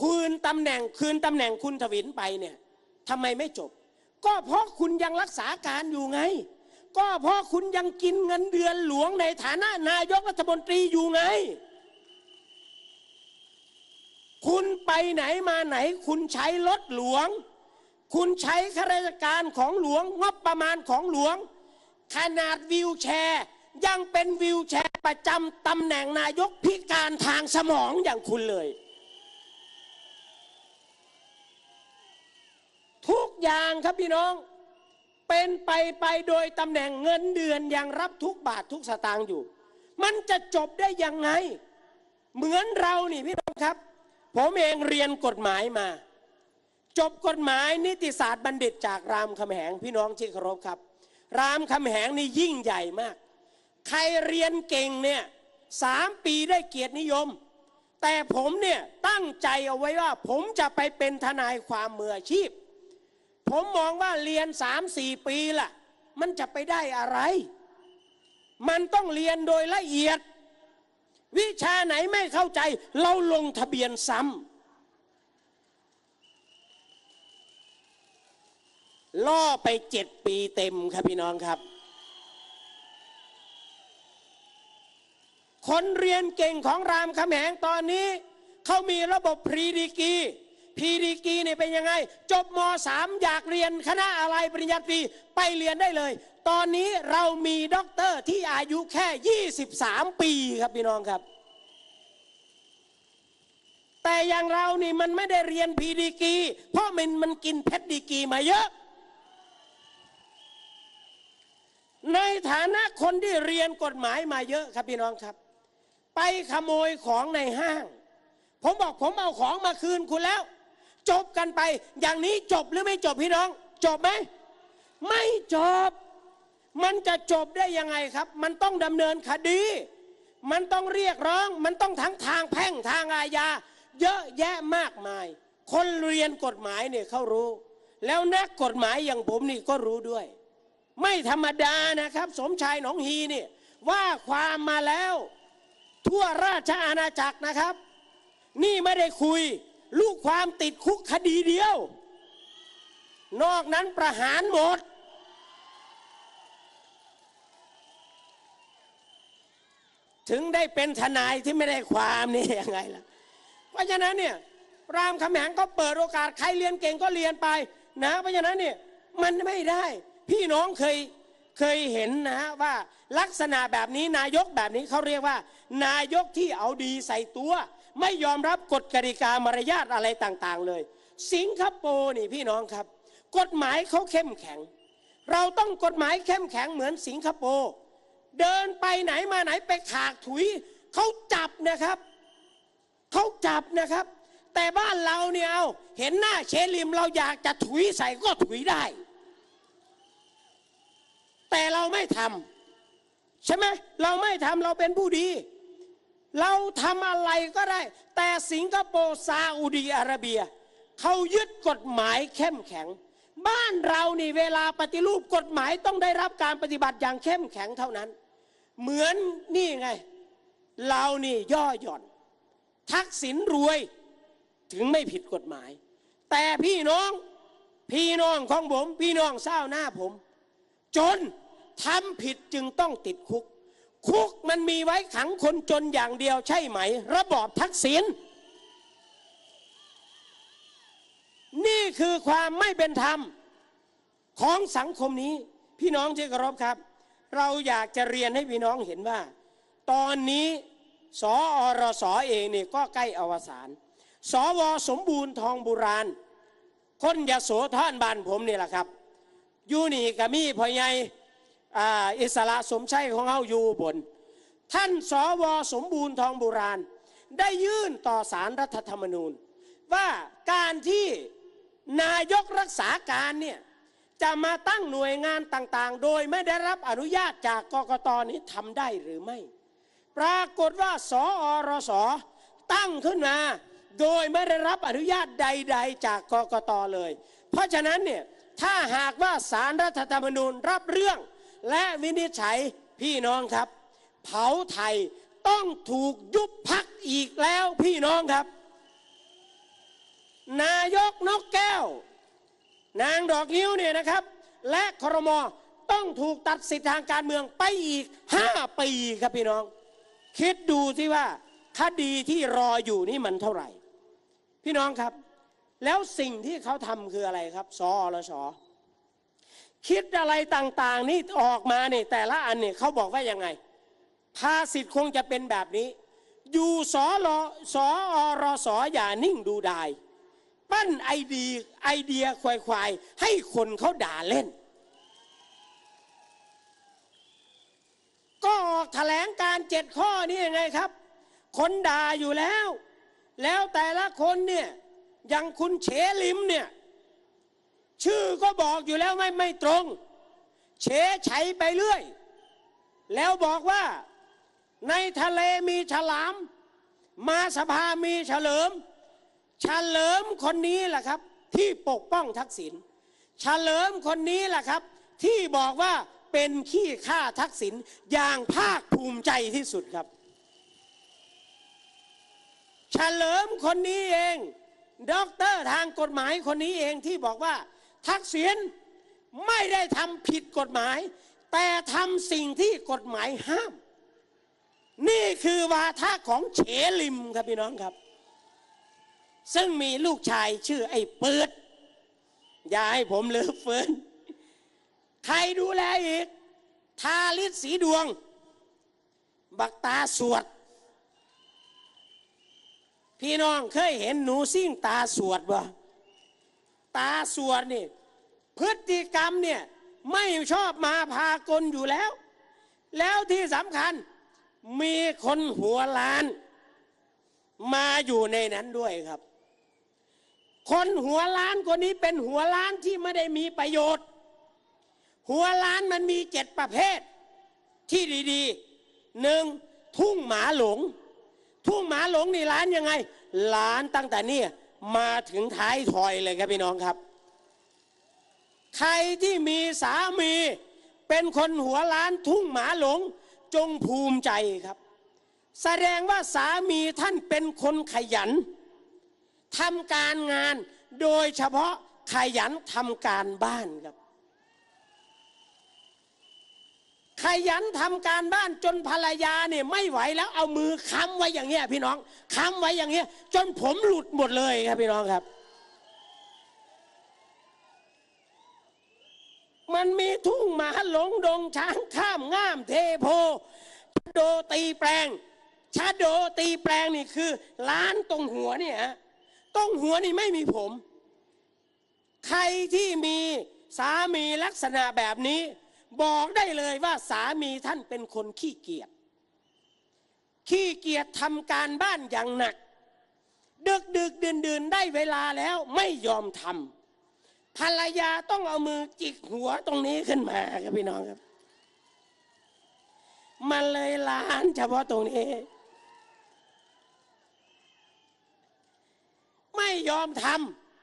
คืนตำแหน่งคืนตำแหน่งคุณทวินไปเนี่ยทำไมไม่จบ ก็เพราะคุณยังรักษาการอยู่ไง ก็เพราะคุณยังกินเงินเดือนหลวงในฐานะนายกรัฐมนตรีอยู่ไง คุณไปไหนมาไหน คุณใช้รถหลวง คุณใช้ข้าราชการของหลวงงบประมาณของหลวง ขนาดวิวแชร์ยังเป็นวิวแชร์ประจำตำแหน่งนายกพิการทางสมองอย่างคุณเลย ทุกอย่างครับพี่น้อง เป็นไปไปโดยตำแหน่งเงินเดือนยังรับทุกบาททุกสตางค์อยู่ มันจะจบได้ยังไง เหมือนเรานี่พี่น้องครับ ผมเองเรียนกฎหมายมา จบกฎหมายนิติศาสตร์บัณฑิตจากรามคำแหงพี่น้องที่เคารพครับ รามคำแหงนี่ยิ่งใหญ่มาก ใครเรียนเก่งเนี่ยสามปีได้เกียรตินิยม แต่ผมเนี่ยตั้งใจเอาไว้ว่าผมจะไปเป็นทนายความมืออาชีพ ผมมองว่าเรียนสามสี่ปีล่ะ มันจะไปได้อะไร มันต้องเรียนโดยละเอียด วิชาไหนไม่เข้าใจ เราลงทะเบียนซ้ำล่อไปเจ็ดปีเต็มครับพี่น้องครับ คนเรียนเก่งของรามคำแหงตอนนี้ เขามีระบบพรีดีกี พีดีกีเนี่ยเป็นยังไง จบมสามอยากเรียนคณะอะไรปริญญาตรีไปเรียนได้เลย ตอนนี้เรามีด็อกเตอร์ที่อายุแค่ 23 ปีครับพี่น้องครับ แต่อย่างเรานี่มันไม่ได้เรียนพีดีกีเพราะมันมันกินเพชรดีกีมาเยอะ ในฐานะคนที่เรียนกฎหมายมาเยอะครับพี่น้องครับ ไปขโมยของในห้างผมบอกผมเอาของมาคืนคุณแล้ว จบกันไป อย่างนี้จบหรือไม่จบพี่น้อง จบไหมไม่จบ มันจะจบได้ยังไงครับ มันต้องดำเนินคดี มันต้องเรียกร้อง มันต้องทั้งทางแพ่งทางอาญา เยอะแยะมากมาย คนเรียนกฎหมายเนี่ยเขารู้ แล้วนักกฎหมายอย่างผมนี่ก็รู้ด้วย ไม่ธรรมดานะครับ สมชายหนองฮีเนี่ยว่าความมาแล้ว ทั่วราชอาณาจักรนะครับ นี่ไม่ได้คุย ลูกความติดคุกคดีเดียว นอกนั้นประหารหมด ถึงได้เป็นทนายที่ไม่ได้ความนี่ยังไงล่ะ เพราะฉะนั้นเนี่ยรามคำแหงก็เปิดโอกาสใครเรียนเก่งก็เรียนไปนะ เพราะฉะนั้นเนี่ยมันไม่ได้ พี่น้องเคยเคยเห็นนะว่าลักษณะแบบนี้นายกแบบนี้เขาเรียกว่า นายกที่เอาดีใส่ตัว ไม่ยอมรับกฎกติกามารยาทอะไรต่างๆ เลย สิงคโปร์นี่พี่น้องครับ กฎหมายเขาเข้มแข็ง เราต้องกฎหมายเข้มแข็งเหมือนสิงคโปร์เดินไปไหนมาไหนไปขากถุยเขาจับนะครับเขาจับนะครับ แต่บ้านเราเนี่ยเอาเห็นหน้าเชลิมเราอยากจะถุยใส่ก็ถุยได้ แต่เราไม่ทำใช่ไหมเราไม่ทำเราเป็นผู้ดี เราทำอะไรก็ได้ แต่สิงคโปร์ซาอุดีอาระเบีย เขายึดกฎหมายเข้มแข็ง บ้านเรานี่เวลาปฏิรูปกฎหมายต้องได้รับการปฏิบัติอย่างเข้มแข็งเท่านั้น เหมือนนี่ไง เรานี่ย่อหย่อน ทักษิณรวยถึงไม่ผิดกฎหมาย แต่พี่น้องพี่น้องของผม พี่น้องเศร้าหน้าผม จนทำผิดจึงต้องติดคุก คุกมันมีไว้ขังคนจนอย่างเดียวใช่ไหม ระบอบทักษิณนี่คือความไม่เป็นธรรมของสังคมนี้ พี่น้องที่เคารพครับ เราอยากจะเรียนให้พี่น้องเห็นว่า ตอนนี้สออรสอเองนี่ก็ใกล้อวสานสวสมบูรณ์ทองบุราณคนยโสธรบ้านผมนี่แหละครับ อยู่นี่กับมีพ่อใหญ่ อิสระสมชัยของเขาอยู่บน ท่านสวสมบูรณ์ทองบุราณ ได้ยื่นต่อสารรัฐธรรมนูญ ว่าการที่นายกรักษาการเนี่ยจะมาตั้งหน่วยงานต่างๆ โดยไม่ได้รับอนุญาตจากกกตนี้ทำได้หรือไม่ ปรากฏว่าสอรสตั้งขึ้นมา โดยไม่ได้รับอนุญาตใด ๆ จากกกตเลย เพราะฉะนั้นเนี่ยถ้าหากว่าสารรัฐธรรมนูญรับเรื่อง และวินิจฉัยพี่น้องครับ เผาไทยต้องถูกยุบพักอีกแล้วพี่น้องครับ นายกนกแก้ว นางดอกนิ้วเนี่ยนะครับ และครมต้องถูกตัดสิทธิทางการเมืองไปอีก 5 ปีครับพี่น้อง คิดดูที่ว่าคดีที่รออยู่นี่มันเท่าไหร่ พี่น้องครับ แล้วสิ่งที่เขาทำคืออะไรครับสอรส คิดอะไรต่างๆ นี่ออกมาเนี่ยแต่ละอันเนี่ยเขาบอกว่ายังไง ภาษิตคงจะเป็นแบบนี้ อยู่สอรอสออรสอย่านิ่งดูดายปั้นไอเดียไอเดียควายๆ ให้คนเขาด่าเล่น ก็ออกแถลงการเจ็ดข้อนี่ยังไงครับ คนด่าอยู่แล้ว แล้วแต่ละคนเนี่ยอย่างคุณเฉลิมเนี่ย ชื่อก็บอกอยู่แล้วไม่ไม่ตรง เฉไฉไปเรื่อย แล้วบอกว่าในทะเลมีฉลาม มาสภามีเฉลิม เฉลิมคนนี้แหละครับ ที่ปกป้องทักษิณเฉลิมคนนี้แหละครับ ที่บอกว่าเป็นขี้ข้าทักษิณอย่างภาคภูมิใจที่สุดครับเฉลิมคนนี้เองด็อกเตอร์ทางกฎหมายคนนี้เองที่บอกว่า ทักษิณไม่ได้ทำผิดกฎหมาย แต่ทำสิ่งที่กฎหมายห้าม นี่คือวาทะของเฉลิมครับพี่น้องครับ ซึ่งมีลูกชายชื่อไอ้เปิด อย่าให้ผมเลือเฟินใครดูแลอีก ทาลิศสีดวง บักตาสวด พี่น้องเคยเห็นหนูซิ่งตาสวดบ่ ตาสวดนี่พฤติกรรมเนี่ยไม่ชอบมาพากลอยู่แล้ว แล้วที่สำคัญมีคนหัวล้าน มาอยู่ในนั้นด้วยครับ คนหัวล้านคนนี้เป็นหัวล้านที่ไม่ได้มีประโยชน์ หัวล้านมันมีเจ็ดประเภท ที่ดีๆหนึ่งทุ่งหมาหลง ทุ่งหมาหลงนี่ร้านยังไงร้านตั้งแต่เนี่ย มาถึงท้ายถอยเลยครับพี่น้องครับ ใครที่มีสามีเป็นคนหัวล้านทุ่งหมาหลง จงภูมิใจครับ แสดงว่าสามีท่านเป็นคนขยันทำการงานโดยเฉพาะขยันทำการบ้านครับ ข ยันทำการบ้านจนภรรยาเนี่ยไม่ไหวแล้วเอามือค้ำไว้อย่างเงี้ยพี่น้องค้ำไว้อย่างเงี้ย จนผมหลุดหมดเลยครับพี่น้องครับ มันมีทุ่งหมาหลงดงช้างข้ามง่ามเทโพชโดตีแปลงชะโดตีแปลงนี่คือล้านตรงหัวเนี่ยตรงหัวนี่ไม่มีผม ใครที่มีสามีลักษณะแบบนี้ บอกได้เลยว่าสามีท่านเป็นคนขี้เกียจขี้เกียจทำการบ้านอย่างหนัก ดึกดึกดื่นดื่นได้เวลาแล้วไม่ยอมทำภรรยาต้องเอามือจิกหัวตรงนี้ขึ้นมาครับพี่น้องครับ มันเลยล้านเฉพาะตรงนี้ ไม่ยอมท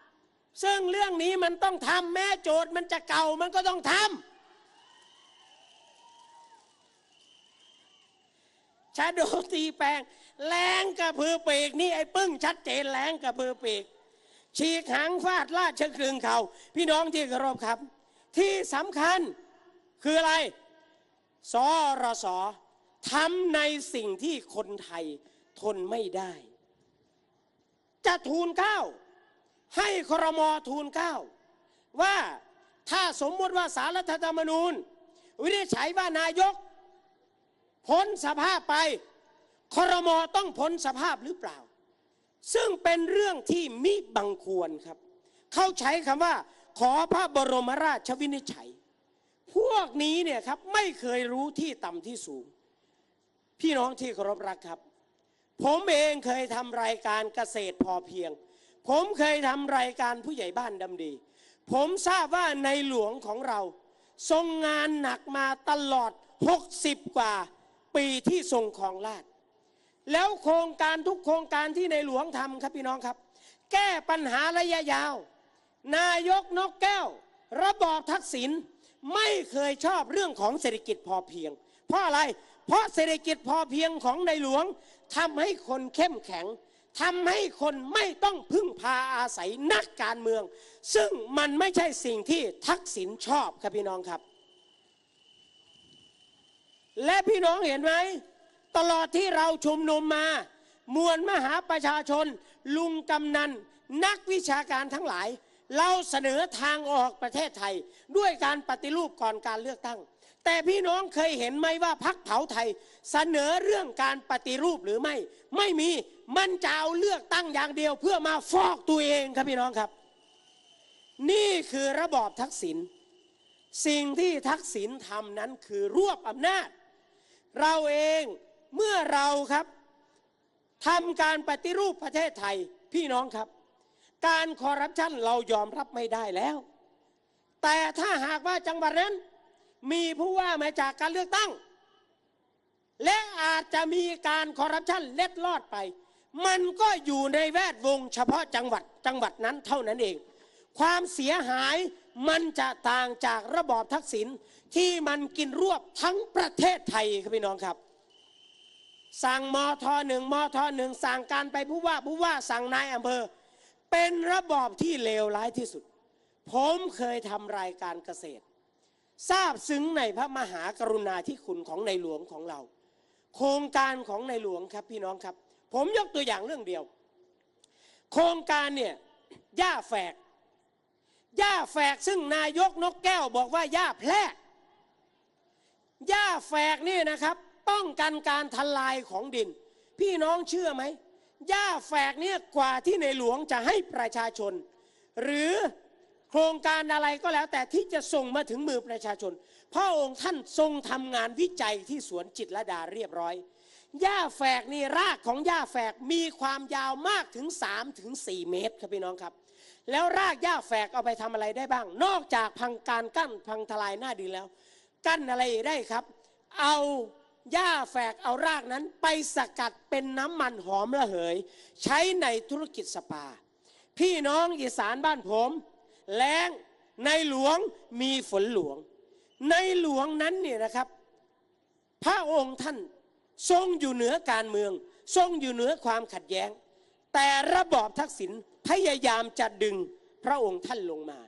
ำซึ่งเรื่องนี้มันต้องทำแม้โจทย์มันจะเก่ามันก็ต้องทำ ชาโดตีแปลงแรงกระพือปีกนี่ไอ้ปึ้งชัดเจนแรงกระพือปีก ฉีกหางฟาดลาดเชิงครึงเขาพี่น้องที่เคารพครับ ที่สำคัญคืออะไรสอรสทำในสิ่งที่คนไทยทนไม่ได้ จะทูลเก้า ให้ครมทูลเก้า ว่าถ้าสมมติว่าสารรัฐธรรมนูญ วินิจฉัยว่านายก พ้นสภาพไปครมต้องพ้นสภาพหรือเปล่า ซึ่งเป็นเรื่องที่มิบังควรครับ เขาใช้คำว่า ขอพระบรมราชวินิจฉัย พวกนี้เนี่ยครับไม่เคยรู้ที่ต่ำที่สูง พี่น้องที่เคารพรักครับ ผมเองเคยทำรายการเกษตรพอเพียง ผมเคยทำรายการผู้ใหญ่บ้านดำดี ผมทราบว่าในหลวงของเรา ทรงงานหนักมาตลอด 60 กว่า ปีที่ทรงของราชแล้วโครงการทุกโครงการที่ในหลวงทำครับพี่น้องครับ แก้ปัญหาระยะยาว นายกนกแก้ว ระบอบทักษิณไม่เคยชอบเรื่องของเศรษฐกิจพอเพียง เพราะอะไร เพราะเศรษฐกิจพอเพียงของในหลวงทำให้คนเข้มแข็งทำให้คนไม่ต้องพึ่งพาอาศัยนักการเมือง ซึ่งมันไม่ใช่สิ่งที่ทักษิณชอบครับพี่น้องครับ และพี่น้องเห็นไหมตลอดที่เราชุมนุมมา มวลมหาประชาชน ลุงกำนัน นักวิชาการทั้งหลาย เราเสนอทางออกประเทศไทย ด้วยการปฏิรูปก่อนการเลือกตั้ง แต่พี่น้องเคยเห็นไหมว่าพักเผาไทย เสนอเรื่องการปฏิรูปหรือไม่ ไม่มีมันจะเอาเลือกตั้งอย่างเดียวเพื่อมาฟอกตัวเองครับพี่น้องครับ นี่คือระบอบทักษิณสิ่งที่ทักษิณทำนั้นคือรวบอำนาจ เราเองเมื่อเราครับทำการปฏิรูปประเทศไทยพี่น้องครับ การคอร์รัปชันเรายอมรับไม่ได้แล้ว แต่ถ้าหากว่าจังหวัดนั้น มีผู้ว่ามาจากการเลือกตั้ง และอาจจะมีการคอร์รัปชันเล็ดลอดไป มันก็อยู่ในแวดวงเฉพาะจังหวัดจังหวัดนั้นเท่านั้นเอง ความเสียหาย มันจะต่างจากระบอบทักษิณที่มันกินรวบทั้งประเทศไทยครับพี่น้องครับ สั่งมทหนึ่งมทหนึ่งสั่งการไปผู้ว่าผู้ว่าสั่งนายอำเภอ เป็นระบอบที่เลวร้ายที่สุด ผมเคยทำรายการเกษตร ทราบซึ้งในพระมหากรุณาธิคุณของในหลวงของเรา โครงการของในหลวงครับพี่น้องครับ ผมยกตัวอย่างเรื่องเดียว โครงการเนี่ยหญ้าแฝก หญ้าแฝกซึ่งนายกนกแก้วบอกว่าหญ้าแพรกหญ้าแฝกนี่นะครับ ป้องกันการทลายของดิน พี่น้องเชื่อไหมหญ้าแฝกเนี่ยกว่าที่ในหลวงจะให้ประชาชน หรือโครงการอะไรก็แล้ว แต่ที่จะส่งมาถึงมือประชาชนพระองค์ท่านทรงทำงานวิจัยที่สวนจิตรดาเรียบร้อยหญ้าแฝกนี่รากของหญ้าแฝกมีความยาวมากถึง3ถึง4เมตรครับพี่น้องครับ แล้วรากหญ้าแฝกเอาไปทำอะไรได้บ้าง นอกจากพังการกั้นพังทลายหน้าดินแล้ว กั้นอะไรได้ครับ เอาหญ้าแฝกเอารากนั้นไปสกัดเป็นน้ำมันหอมระเหย ใช้ในธุรกิจสปา พี่น้องอีสานบ้านผมแล้งในหลวงมีฝนหลวง ในหลวงนั้นเนี่ยนะครับ พระองค์ท่านทรงอยู่เหนือการเมือง ทรงอยู่เหนือความขัดแย้ง แต่ระบอบทักษิณ พยายามจะดึงพระองค์ท่านลงมา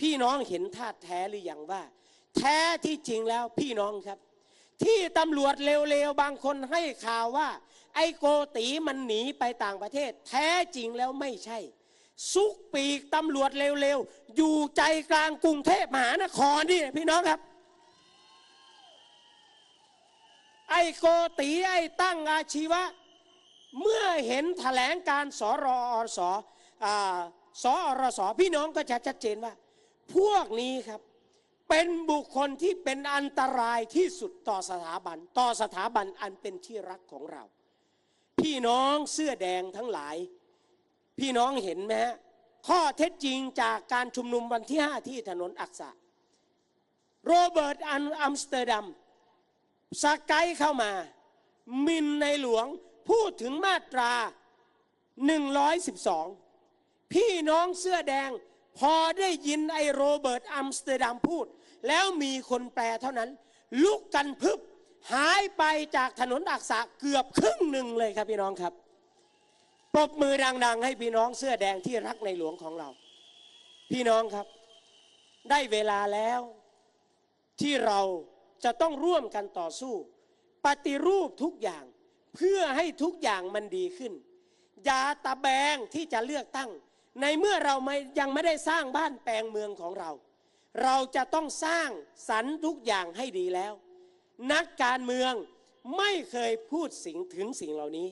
พี่น้องเห็นท่าแท้หรือยังว่า แท้ที่จริงแล้วพี่น้องครับ ที่ตำรวจเร็วๆบางคนให้ข่าวว่า ไอ้โกตีมันหนีไปต่างประเทศ แท้จริงแล้วไม่ใช่ ซุกปีกตำรวจเร็วๆอยู่ใจกลางกรุงเทพมหานครนี่พี่น้องครับไอ้โกตีไอ้ตั้งอาชีวะ เมื่อเห็นแถลงการสรอสอ สอรสพี่น้องก็จะชัดเจนว่า พวกนี้ครับเป็นบุคคลที่เป็นอันตรายที่สุดต่อสถาบัน ต่อสถาบันอันเป็นที่รักของเรา พี่น้องเสื้อแดงทั้งหลาย พี่น้องเห็นไหมฮะข้อเท็จจริงจากการชุมนุมวันที่5ที่ถนนอักษะ โรเบิร์ตอันอัมสเตอร์ดัมสกายเข้ามา มินในหลวงพูดถึงมาตรา 112 พี่น้องเสื้อแดง พอได้ยินไอโรเบิร์ตอัมสเตอร์ดัมพูด แล้วมีคนแปลเท่านั้น ลุกกันพึบ หายไปจากถนนอักษะเกือบครึ่งหนึ่งเลยครับพี่น้องครับปรบมือดัง ๆ ให้พี่น้องเสื้อแดงที่รักในหลวงของเรา พี่น้องครับ ได้เวลาแล้ว ที่เราจะต้องร่วมกันต่อสู้ ปฏิรูปทุกอย่างเพื่อให้ทุกอย่างมันดีขึ้น อย่าตะแบงที่จะเลือกตั้ง ในเมื่อเราไม่ยังไม่ได้สร้างบ้านแปลงเมืองของเรา เราจะต้องสร้างสรรทุกอย่างให้ดีแล้ว นักการเมืองไม่เคยพูดสิ่งถึงสิ่งเหล่านี้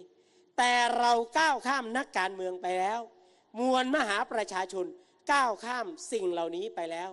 แต่เราก้าวข้ามนักการเมืองไปแล้ว มวลมหาประชาชนก้าวข้ามสิ่งเหล่านี้ไปแล้ว